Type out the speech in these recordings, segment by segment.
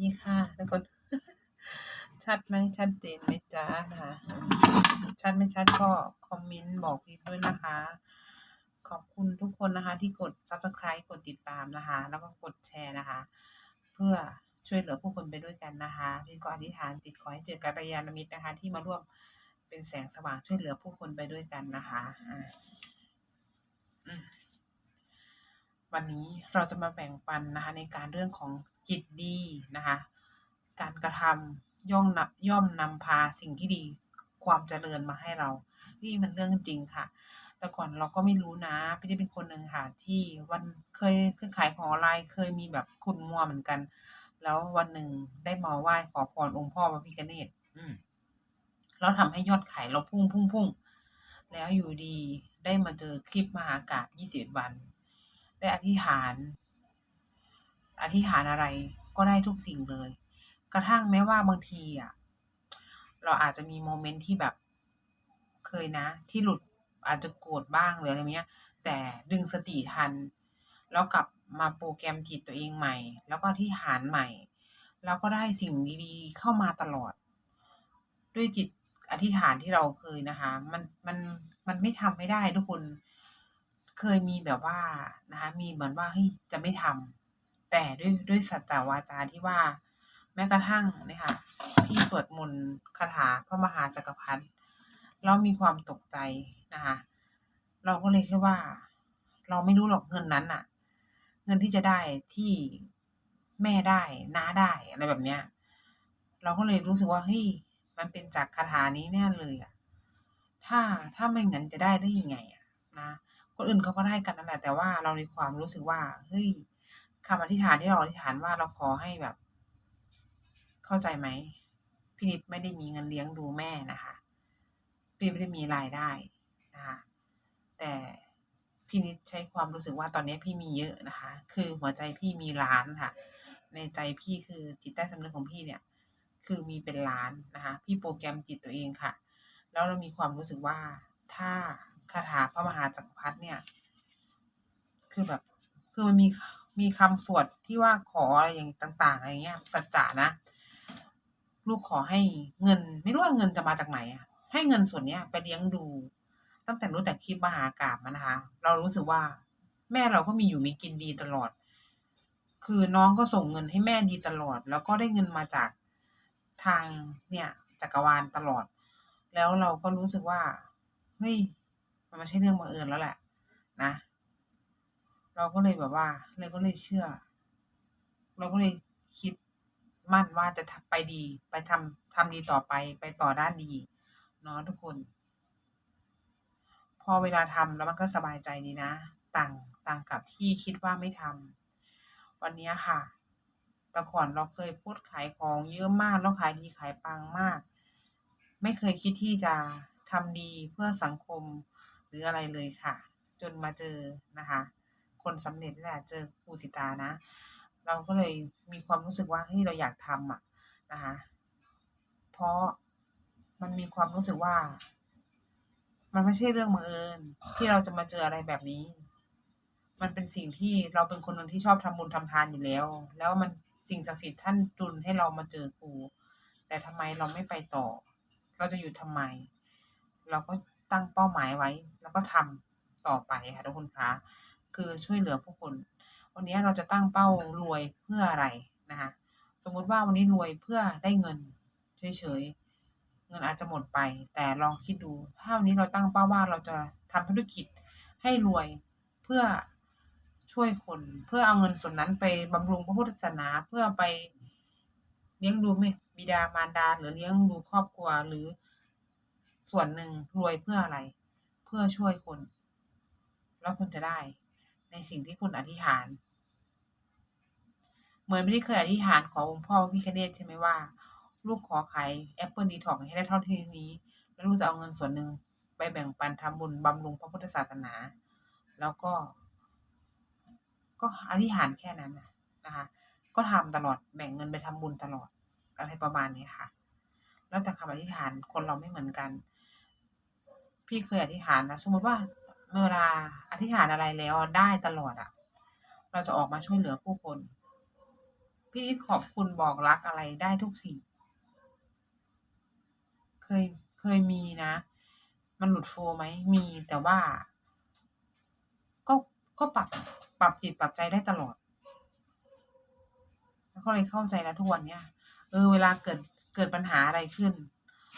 ดีค่ะทุกคน ชัดไหมชัดเจนไหมจ๊ะนะคะชัดไม่ชัดก็คอมเมนต์บอกพีด้วยนะคะ ขอบคุณทุกคนนะคะที่กด subscribe กดติดตามนะคะ แล้วก็กดแชร์นะคะ เพื่อช่วยเหลือผู้คนไปด้วยกันนะคะพี่ก็อธิษฐานจิตขอให้เจอกัลยาณมิตรนะคะ ที่มาร่วมเป็นแสงสว่างช่วยเหลือผู้คนไปด้วยกันนะคะอ่าอืม วันนี้เราจะมาแบ่งปันนะคะในการเรื่องของจิตดีนะคะการกระทำย่อมนำย่อมนำพาสิ่งที่ดีความเจริญมาให้เรา นี่มันเรื่องจริงค่ะ แต่ก่อนเราก็ไม่รู้นะพี่ได้เป็นคนหนึ่งค่ะ ที่วันเคยเคยขายของออนไลน์เคยมีแบบคุณมัวเหมือนกัน แล้ววันหนึ่งได้มาไหว้ขอพรองค์พ่อพระพิฆเนศแล้วทำให้ยอดขายเราพุ่งพุ่งพุ่งแล้วอยู่ดีได้มาเจอคลิปมหากาบยี่สิบวัน ได้อธิษฐาน อธิษฐานอะไรก็ได้ทุกสิ่งเลย กระทั่งแม้ว่าบางทีอะเราอาจจะมีโมเมนต์ที่แบบเคยนะ ที่หลุดอาจจะโกรธบ้างหรืออะไรเงี้ย แต่ดึงสติทัน แล้วกลับมาโปรแกรมจิตตัวเองใหม่ แล้วก็อธิษฐานใหม่ แล้วก็ได้สิ่งดีๆ เข้ามาตลอด ด้วยจิตอธิษฐานที่เราเคยนะคะ มันมันมันไม่ทำไม่ได้ทุกคน เคยมีแบบว่านะคะมีเหมือนว่าเฮ้ยจะไม่ทำแต่ด้วยด้วยสัจจวาจาที่ว่า แม้กระทั่งเนะคะพี่สวดมนต์คาถาพระมหาจักรพรรดิเรามีความตกใจนะคะเราก็เลยคิดว่า เราไม่รู้หรอกเงินนั้นอะเงินที่จะได้ที่แม่ได้น้าได้อะไรแบบเนี้ย เราก็เลยรู้สึกว่าเฮ้ยมันเป็นจากคาถานี้แน่เลยอะถ้าถ้าไม่งั้นจะได้ได้ยังไงอะนะ คนอื่นเขาก็ได้กันนั่นแหละแต่ว่าเราในความรู้สึกว่าเฮ้ยคำอธิษฐานที่เราอธิษฐานว่าเราขอให้แบบ เข้าใจไหมพี่นิดไม่ได้มีเงินเลี้ยงดูแม่นะคะพี่ไม่ได้มีรายได้นะคะแต่พี่นิดใช้ความรู้สึกว่าตอนนี้พี่มีเยอะนะคะ คือหัวใจพี่มีล้านค่ะ ในใจพี่คือจิตใต้สำนึกของพี่เนี่ย คือมีเป็นล้านนะคะ พี่โปรแกรมจิตตัวเองค่ะ แล้วเรามีความรู้สึกว่าถ้า คาถาพระมหาจักรพรรดิเนี่ย คือแบบคือมันมีมีคำสวดที่ว่าขออะไรอย่างต่างๆอะไรเงี้ยสัจจะนะ ลูกขอให้เงิน ไม่รู้ว่าเงินจะมาจากไหนอะให้เงินส่วนเนี้ยไปเลี้ยงดู ตั้งแต่รู้จักคลิปมหากาบมานะคะ เรารู้สึกว่า แม่เราก็มีอยู่มีกินดีตลอด คือน้องก็ส่งเงินให้แม่ดีตลอด แล้วก็ได้เงินมาจากทางเนี่ยจักรวาลตลอด แล้วเราก็รู้สึกว่าเฮ้ย มันไม่ใช่เรื่องบังเอิญแล้วแหละนะ เราก็เลยแบบว่าเลยก็เลยเชื่อ เราก็เลยคิดมั่นว่าจะไปดี ไปทำทำดีต่อไปไปต่อด้านดีเนาะทุกคน พอเวลาทำแล้วมันก็สบายใจดีนะ ต่างต่างกับที่คิดว่าไม่ทำวันนี้ค่ะแต่ก่อนเราเคยพูดขายของเยอะมากแล้วขายดีขายปังมาก ไม่เคยคิดที่จะทำดีเพื่อสังคม รืออะไรเลยค่ะ จนมาเจอนะคะ คนสำเร็จนี่แหละเจอครูสิตานะ เราก็เลยมีความรู้สึกว่าเฮ้ยเราอยากทำอะนะคะ เพราะมันมีความรู้สึกว่า มันไม่ใช่เรื่องบังเอิญที่เราจะมาเจออะไรแบบนี้ มันเป็นสิ่งที่เราเป็นคนหนึ่งที่ชอบทำบุญทำทานอยู่แล้ว แล้วมันสิ่งศักดิ์สิทธิ์ท่านจุนให้เรามาเจอครูแต่ทำไมเราไม่ไปต่อ เราจะอยู่ทำไม เราก็ ตั้งเป้าหมายไว้ แล้วก็ทำต่อไปค่ะทุกคนคะคือช่วยเหลือผู้คน วันนี้เราจะตั้งเป้ารวยเพื่ออะไรนะคะสมมุติว่าวันนี้รวยเพื่อได้เงินเฉยๆเงินอาจจะหมดไป แต่ลองคิดดูถ้าวันนี้เราตั้งเป้าว่าเราจะทำธุรกิจให้รวยเพื่อช่วยคน เพื่อเอาเงินส่วนนั้นไปบำรุงพระพุทธศาสนาเพื่อไปเลี้ยงดูไม่บิดามารดาหรือเลี้ยงดูครอบครัวหรือ ส่วนหนึ่งรวยเพื่ออะไร เพื่อช่วยคน แล้วคุณจะได้ ในสิ่งที่คุณอธิษฐาน เหมือนไม่ได้เคยอธิษฐานขอองค์พ่อพี่คเนตใช่ไหมว่า ลูกขอขายแอปเปิลดีทอกให้ได้เท่าที่นี้ แล้วลูกจะเอาเงินส่วนหนึ่งไปแบ่งปันทำบุญบำรุงพระพุทธศาสนา แล้วก็ ก็อธิษฐานแค่นั้นนะนะคะ ก็ทำตลอดแบ่งเงินไปทำบุญตลอดอะไรประมาณนี้ค่ะ แล้วแต่คำอธิษฐานคนเราไม่เหมือนกัน พี่เคยอธิษฐานนะสมมติว่าเวลาอธิษฐานอะไรแล้วได้ตลอดอะ่ะเราจะออกมาช่วยเหลือผู้คน พี่นิดขอบคุณบอกรักอะไรได้ทุกสิ่ง เคยเคยมีนะ มันหลุดโฟลว์ไหมมีแต่ว่า ก็ก็ปรับปรับจิตปรับใจได้ตลอดแล้วก็เลยเข้าใจแล้วทุกวันเนี้ยเออเวลาเกิดเกิดปัญหาอะไรขึ้น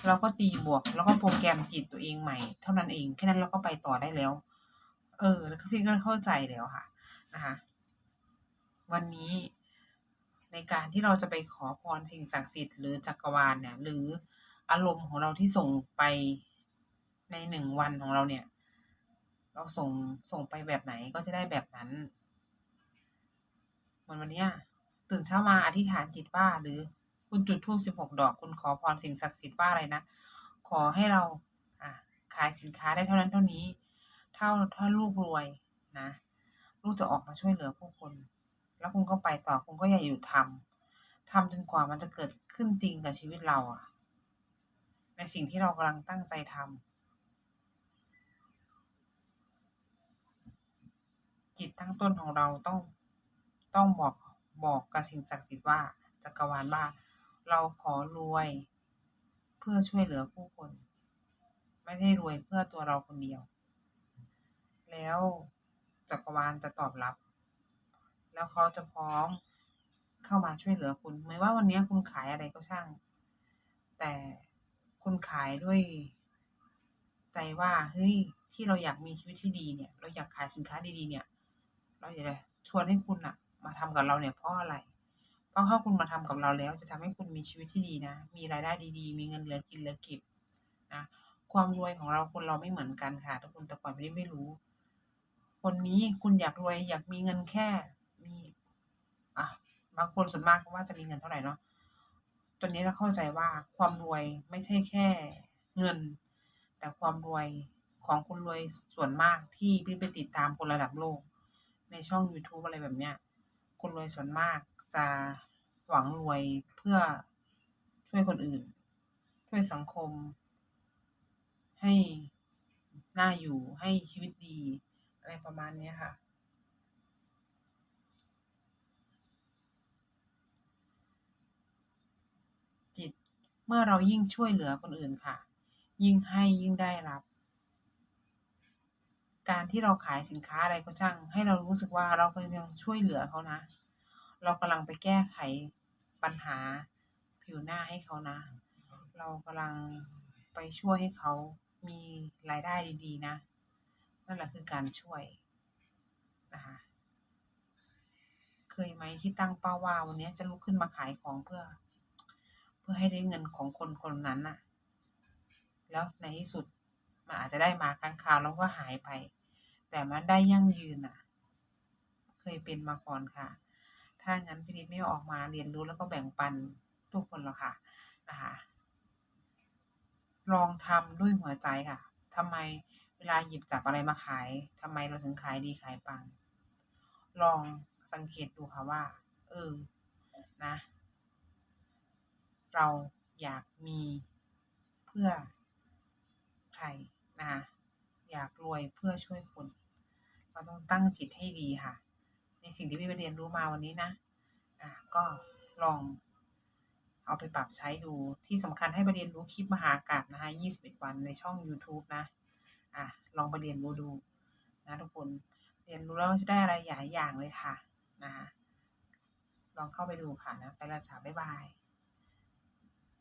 เราก็ตีบวก แล้วก็โปรแกรมจิตตัวเองใหม่ เท่านั้นเอง แค่นั้นเราก็ไปต่อได้แล้ว เออแล้วพี่ก็เข้าใจแล้วค่ะนะคะ วันนี้ในการที่เราจะไปขอพรสิ่งศักดิ์สิทธิ์หรือจักรวาลเนี่ย หรืออารมณ์ของเราที่ส่งไปในหนึ่งวันของเราเนี่ย เราส่งส่งไปแบบไหนก็จะได้แบบนั้นเหมือนวันนี้ตื่นเช้ามาอธิษฐานจิตว่าหรือ คุณจุดธูปสิบหกดอก คุณขอพรสิ่งศักดิ์สิทธิ์ว่าอะไรนะ ขอให้เราอะขายสินค้าได้เท่านั้นเท่านี้ เท่าถ้าลูกรวยนะ ลูกจะออกมาช่วยเหลือผู้คน แล้วคุณก็ไปต่อ คุณก็อย่าหยุดทำทำจนกว่ามันจะเกิดขึ้นจริงกับชีวิตเราอะในสิ่งที่เรากำลังตั้งใจทำจิตตั้งต้นของเราต้องต้องบอกบอกกับสิ่งศักดิ์สิทธิ์ว่าจักรวาลว่า เราขอรวยเพื่อช่วยเหลือผู้คน ไม่ได้รวยเพื่อตัวเราคนเดียว แล้วจักรวาลจะตอบรับ แล้วเขาจะพร้อมเข้ามาช่วยเหลือคุณไม่ว่าวันนี้คุณขายอะไรก็ช่าง แต่คุณขายด้วยใจว่าเฮ้ยที่เราอยากมีชีวิตที่ดีเนี่ย เราอยากขายสินค้าดีๆเนี่ย เราอยากจะชวนให้คุณอะมาทำกับเราเนี่ยเพราะอะไร เพราะถ้าคุณมาทำกับเราแล้ว จะทำให้คุณมีชีวิตที่ดีนะ มีรายได้ดี ๆ มีเงินเหลือกินเหลือเก็บนะ ความรวยของเราคนเราไม่เหมือนกันค่ะทุกคนแต่ก่อนไม่ได้ไม่รู้ คนนี้คุณอยากรวยอยากมีเงินแค่ มีอะบางคนส่วนมากว่าจะมีเงินเท่าไหร่เนาะตอนนี้เราเข้าใจว่าความรวยไม่ใช่แค่เงิน แต่ความรวยของคนรวยส่วนมากที่พี่ไปติดตามคนระดับโลก ในช่อง YouTube อะไรแบบเนี้ยคนรวยส่วนมาก จะหวังรวยเพื่อช่วยคนอื่น ช่วยสังคม ให้น่าอยู่ให้ชีวิตดี อะไรประมาณนี้ค่ะ จิตเมื่อเรายิ่งช่วยเหลือคนอื่นค่ะ ยิ่งให้ยิ่งได้รับ การที่เราขายสินค้าอะไรก็ช่าง ให้เรารู้สึกว่าเรากำลังช่วยเหลือเขานะ เรากำลังไปแก้ไขปัญหาผิวหน้าให้เขานะ เรากำลังไปช่วยให้เขามีรายได้ดีๆนะ นั่นแหละคือการช่วยนะคะเคยไหมที่ตั้งเป้าว่าวันนี้จะลุกขึ้นมาขายของเพื่อ เพื่อให้ได้เงินของคนคนนั้นน่ะ แล้วในที่สุดมันอาจจะได้มาครั้งคาวแล้วก็หายไป แต่มันได้ยั่งยืนอะ เคยเป็นมาก่อนค่ะ ถ้างั้นพี่นิดไม่ออกมาเรียนรู้แล้วก็แบ่งปันทุกคนหรอกค่ะนะคะลองทำด้วยหัวใจค่ะทำไมเวลาหยิบจับอะไรมาขายทำไมเราถึงขายดีขายปัง ลองสังเกตดูค่ะว่า เออ นะ เราอยากมีเพื่อใครนะคะอยากรวยเพื่อช่วยคน เราต้องตั้งจิตให้ดีค่ะ ในสิ่งที่พี่ไปเรียนรู้มาวันนี้นะอะก็ลองเอาไปปรับใช้ดูที่สำคัญให้ไปเรียนรู้คลิปมหากาบนะคะ21 วันในช่อง YouTube นะอะลองไปเรียนรู้ดูนะทุกคนเรียนรู้แล้วจะได้อะไรหลายอย่างเลยค่ะนะคะลองเข้าไปดูค่ะนะไปและจ้าบ๊ายบาย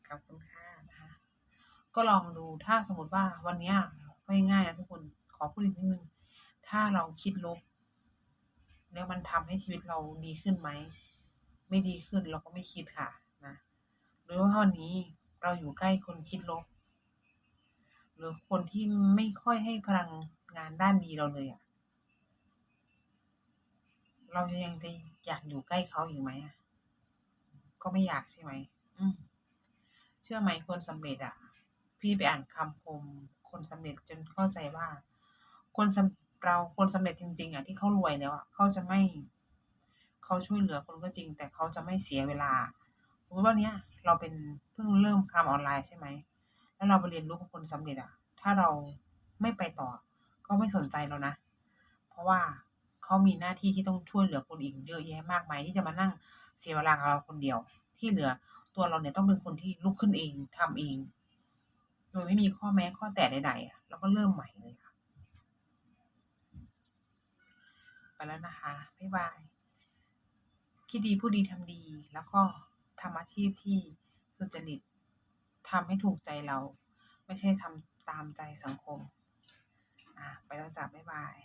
ขอบคุณค่ะนะคะก็ลองดูถ้าสมมติว่าวันนี้ง่ายๆนะทุกคนขอพูดอีกนิดนึงถ้าเราคิดลบ แล้วมันทำให้ชีวิตเราดีขึ้นไหม ไม่ดีขึ้นเราก็ไม่คิดค่ะนะหรือว่าวันนี้เราอยู่ใกล้คนคิดลบ หรือคนที่ไม่ค่อยให้พลังงานด้านดีเราเลยอะ่ะเราจะยังจะอยากอยู่ใกล้เขาอยู่ไหมก็ไม่อยากใช่ไหมอืมเชื่อไหมคนสำเร็จอะพี่ไปอ่านคำคม คนสำเร็จจนเข้าใจว่า คนสำ เราคนสำเร็จจริง ๆอะที่เขารวยแล้วอะเขาจะไม่เขาช่วยเหลือคนก็จริง แต่เขาจะไม่เสียเวลา สมมติว่าเนี้ยเราเป็นเพิ่งเริ่มคำออนไลน์ใช่ไหมแล้วเราไปเรียนรู้กับคนสำเร็จอะ ถ้าเราไม่ไปต่อ ก็ไม่สนใจเรานะ เพราะว่าเขามีหน้าที่ที่ต้องช่วยเหลือคนอีกเยอะแยะมากมายที่จะมานั่งเสียเวลากับเราคนเดียว ที่เหลือตัวเราเนี่ยต้องเป็นคนที่ลุกขึ้นเองทำเอง โดยไม่มีข้อแม้ข้อแตะใดๆอะแล้วก็เริ่มใหม่เลย ไปแล้วนะคะบ๊ายบายคิดดีผู้ดีทำดี แล้วก็ทำอาชีพที่สุจริตทำให้ถูกใจเรา ไม่ใช่ทำตามใจสังคม อะ ไปแล้วจ้ะบ๊ายบาย